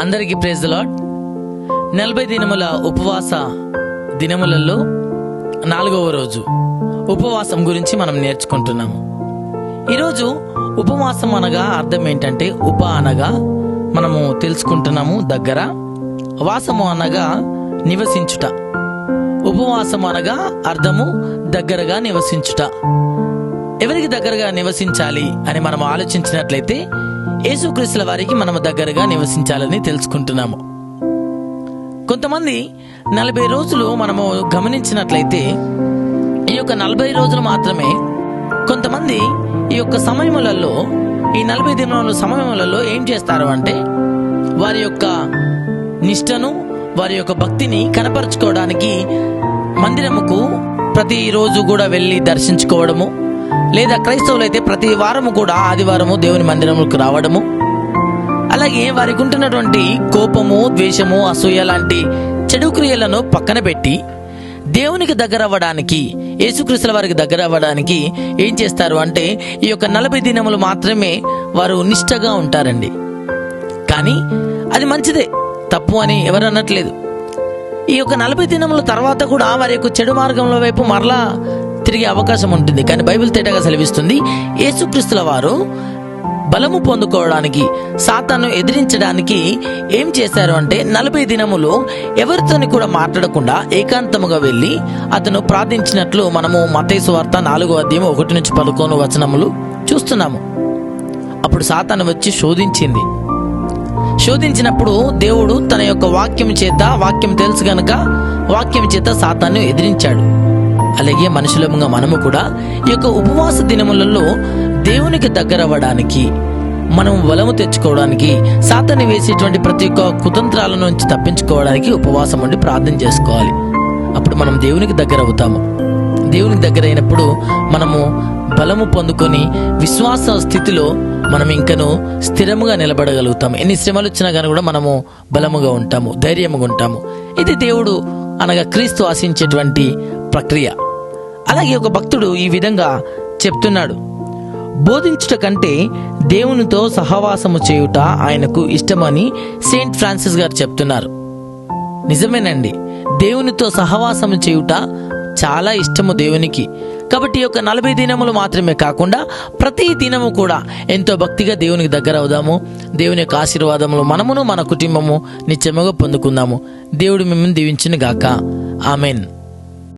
అందరికీ praise lord నలభై దినముల ఉపవాస దినములలో నాలుగవ రోజు ఉపవాసం గురించి మనం నేర్చుకుంటున్నాము ఈరోజు ఉపవాసం అనగా అర్థం ఏంటంటే ఉప అనగా మనము తెలుసుకుంటున్నాము దగ్గర వాసము అనగా నివసించుట. ఉపవాసం అనగా అర్థము దగ్గరగా నివసించుట. ఎవరికి దగ్గరగా నివసించాలి అని మనం ఆలోచించినట్లయితే యేసుక్రీస్తుల వారికి మనము దగ్గరగా నివసించాలని తెలుసుకుంటున్నాము. కొంతమంది నలభై రోజులు మనము గమనించినట్లయితే ఈ యొక్క నలభై రోజులు మాత్రమే కొంతమంది ఈ యొక్క సమయములలో ఈ నలభై దినముల సమయములలో ఏం చేస్తారు అంటే వారి యొక్క నిష్టను వారి యొక్క భక్తిని కనపరుచుకోవడానికి మందిరముకు ప్రతిరోజు కూడా వెళ్ళి దర్శించుకోవడము లేదా క్రైస్తవులైతే ప్రతి వారము కూడా ఆదివారము దేవుని మందిరములకు రావడము. అలాగే వారికి ఉంటున్నటువంటి కోపము ద్వేషము అసూయ లాంటి చెడు క్రియలను పక్కన పెట్టి దేవునికి దగ్గర అవ్వడానికి యేసుక్రీస్తుల వారికి దగ్గర అవ్వడానికి ఏం చేస్తారు అంటే ఈ యొక్క నలభై దినములు మాత్రమే వారు నిష్టగా ఉంటారండి. కానీ అది మంచిదే తప్పు అని ఎవరు అనట్లేదు. ఈ యొక్క నలభై దినముల తర్వాత కూడా వారి యొక్క చెడు మార్గంలో వైపు మరలా తిరిగే అవకాశం ఉంటుంది. కానీ బైబిల్ తేటగా సెలవిస్తుంది యేసుక్రీస్తుల వారు బలము పొందుకోవడానికి సాతాను ఎదిరించడానికి ఏం చేశారు అంటే నలభై దినములు ఎవరితోని కూడా మాట్లాడకుండా ఏకాంతముగా వెళ్ళి అతను ప్రార్థించినట్లు మనము మతేసు వార్త నాలుగో అధ్యాయం ఒకటి నుంచి పదకొండు వచనములు చూస్తున్నాము. అప్పుడు సాతాను వచ్చి శోధించింది. శోధించినప్పుడు దేవుడు తన యొక్క వాక్యం చేత వాక్యం తెలుసు గనక వాక్యం చేత సాతాన్ని ఎదిరించాడు. అలాగే మనుషులముగా మనము కూడా ఈ యొక్క ఉపవాస దినములలో దేవునికి దగ్గర అవ్వడానికి మనం బలము తెచ్చుకోవడానికి సాతాన్ని వేసేటువంటి ప్రతి ఒక్క కుతంత్రాల నుంచి తప్పించుకోవడానికి ఉపవాసం ఉండి ప్రార్థన చేసుకోవాలి. అప్పుడు మనం దేవునికి దగ్గర అవుతాము. దేవునికి దగ్గర అయినప్పుడు మనము బలము పొందుకొని విశ్వాస స్థితిలో మనం ఇంకను స్థిరముగా నిలబడగలుగుతాము. ఎన్ని శ్రమలు వచ్చినా కానీ కూడా మనము బలముగా ఉంటాము ధైర్యముగా ఉంటాము. ఇది దేవుడు అనగా క్రీస్తు ఆశించేటువంటి ప్రక్రియ. అలాగే ఒక భక్తుడు ఈ విధంగా చెప్తున్నాడు. బోధించుట కంటే దేవునితో సహవాసము చేయుట ఆయనకు ఇష్టమని సెయింట్ ఫ్రాన్సిస్ గారు చెప్తున్నారు. నిజమేనండి దేవునితో సహవాసము చేయుట చాలా ఇష్టము దేవునికి. కాబట్టి ఈ యొక్క నలభై దినములు మాత్రమే కాకుండా ప్రతి దినము కూడా ఎంతో భక్తిగా దేవునికి దగ్గర అవుదాము. దేవుని యొక్క ఆశీర్వాదములు మనమును మన కుటుంబము నిత్యముగా పొందుకుందాము. దేవుడు మిమ్మల్ని దీవించిన గాక ఆమెన్.